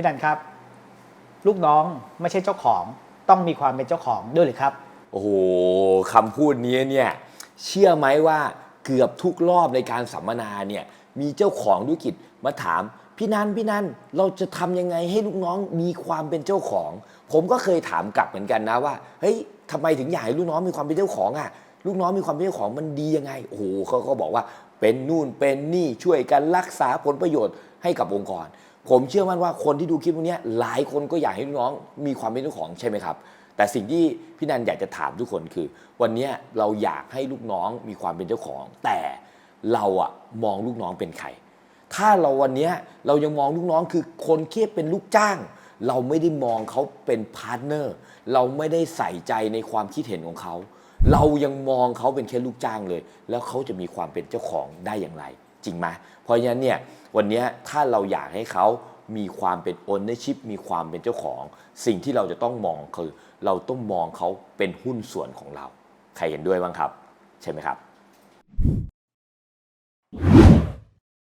พี่นันครับ ลูกน้องไม่ใช่เจ้าของต้องมีความเป็นเจ้าของด้วยหรือครับ โอ้โหคำพูดนี้เนี่ยเชื่อไหมว่าเกือบทุกรอบในการสัมมนาเนี่ยมีเจ้าของธุรกิจมาถาม พี่นันพี่นันเราจะทำยังไงให้ลูกน้องมีความเป็นเจ้าของ ผมก็เคยถามกลับเหมือนกันนะว่าเฮ้ยทำไมถึงอยากให้ลูกน้องมีความเป็นเจ้าของอะลูกน้องมีความเป็นเจ้าของมันดียังไงโอ้โหเขาก็บอกว่าเป็นนู่นเป็นนี่ช่วยกันรักษาผลประโยชน์ให้กับองค์กร ผมเชื่อมั่นว่าคนที่ดูคลิปพวกนี้หลายคนก็อยากให้ลูกน้องมีความเป็นเจ้าของใช่ไหมครับ แต่สิ่งที่พี่นันอยากจะถามทุกคนคือ วันนี้เราอยากให้ลูกน้องมีความเป็นเจ้าของ แต่เราอะมองลูกน้องเป็นใคร ถ้าเราวันนี้เรายังมองลูกน้องคือคนแค่เป็นลูกจ้าง เราไม่ได้มองเขาเป็นพาร์ทเนอร์เราไม่ได้ใส่ใจในความคิดเห็นของเขา เรายังมองเขาเป็นแค่ลูกจ้างเลย แล้วเขาจะมีความเป็นเจ้าของได้อย่างไร จริงไหมเพราะฉะนั้นเนี่ยวันนี้ถ้าเราอยากให้เขามีความเป็นโอนในชีพมีความเป็นเจ้าของ สิ่งที่เราจะต้องมองคือ เราต้องมองเขาเป็นหุ้นส่วนของเรา ใครเห็นด้วยบ้างครับ ใช่ไหมครับ